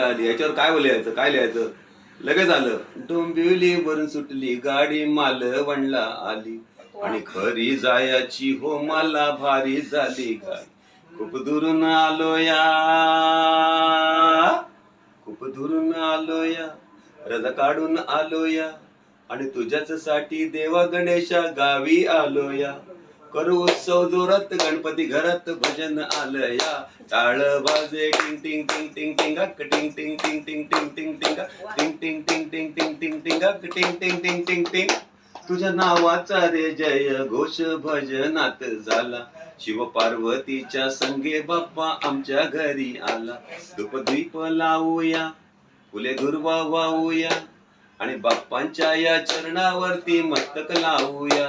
आली याच्यावर काय लिहायचं काय लिहायचं? लगेच आलं. डोंबिवली वरून सुटली गाडी माल वणला आली. आणि खरी जायाची हो मला भारी झाली गाडी. खूप दुरून आलो या खूप दुरून आलो या रजा काढून आलो या आणि तुझ्याच साठी देवा गणेशा गावी आलो या करू उत्सव जोरात गणपती घरात भजन आलं या टाळ बाजे टिंग टिंग टिंग टिंग टिंगा टिंग टिंग टिंग टिंग टिंग टिंग टिंग टिंग टिंग टिंग टिंग टिंग टिंग टिंगा टिंग टिंग टिंग टिंग टिंग तुझ्या नावाचा रे जय घोष भजनात झाला शिव पार्वतीच्या संगे बाप्पा आमच्या घरी आला धूपद्वीप लावूया फुले दुर्वा वाहूया आणि बाप्पांच्या या चरणावरती मस्तक लावूया